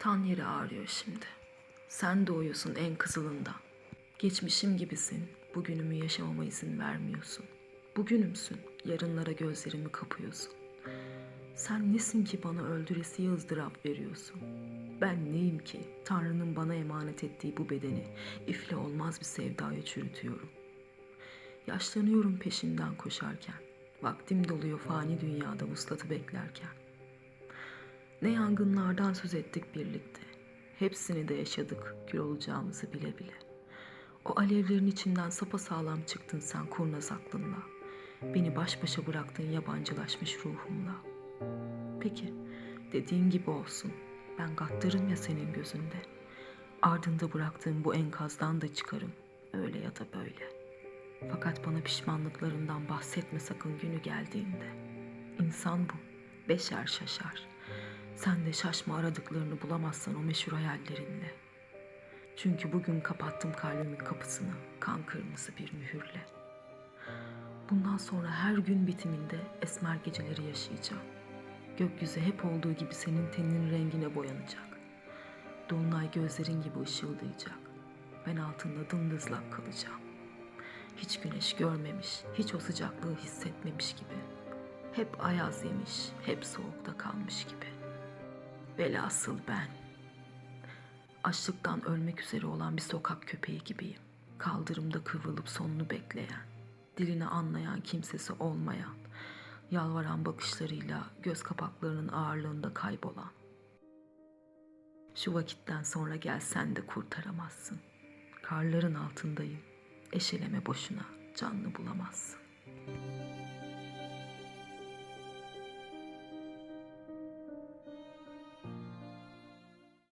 Tan yeri ağrıyor şimdi. Sen doğuyorsun en kızılından. Geçmişim gibisin. Bugünümü yaşamama izin vermiyorsun. Bugünümsün. Yarınlara gözlerimi kapıyorsun. Sen nesin ki bana öldüresiye ızdırap veriyorsun? Ben neyim ki Tanrı'nın bana emanet ettiği bu bedeni ifle olmaz bir sevdaya çürütüyorum. Yaşlanıyorum peşinden koşarken. Vaktim doluyor fani dünyada vuslatı beklerken. Ne yangınlardan söz ettik birlikte. Hepsini de yaşadık kül olacağımızı bile bile. O alevlerin içinden sapasağlam çıktın sen kurnaz aklınla. Beni baş başa bıraktın yabancılaşmış ruhumla. Peki dediğin gibi olsun. Ben gaddarım ya senin gözünde. Ardında bıraktığım bu enkazdan da çıkarım. Öyle ya da böyle. Fakat bana pişmanlıklarından bahsetme sakın günü geldiğinde. İnsan bu. Beşer şaşar. Sen de şaşma aradıklarını bulamazsan o meşhur hayallerinle. Çünkü bugün kapattım kalbimin kapısını kan kırmızı bir mühürle. Bundan sonra her gün bitiminde esmer geceleri yaşayacağım. Gökyüzü hep olduğu gibi senin teninin rengine boyanacak. Dolunay gözlerin gibi ışıldayacak. Ben altında dımdızlak kalacağım. Hiç güneş görmemiş, hiç o sıcaklığı hissetmemiş gibi. Hep ayaz yemiş, hep soğukta kalmış gibi. Velhasıl ben. Açlıktan ölmek üzere olan bir sokak köpeği gibiyim. Kaldırımda kıvrılıp sonunu bekleyen, dilini anlayan kimsesi olmayan, yalvaran bakışlarıyla göz kapaklarının ağırlığında kaybolan. Şu vakitten sonra gelsen de kurtaramazsın. Karların altındayım. Eşeleme boşuna, canlı bulamazsın.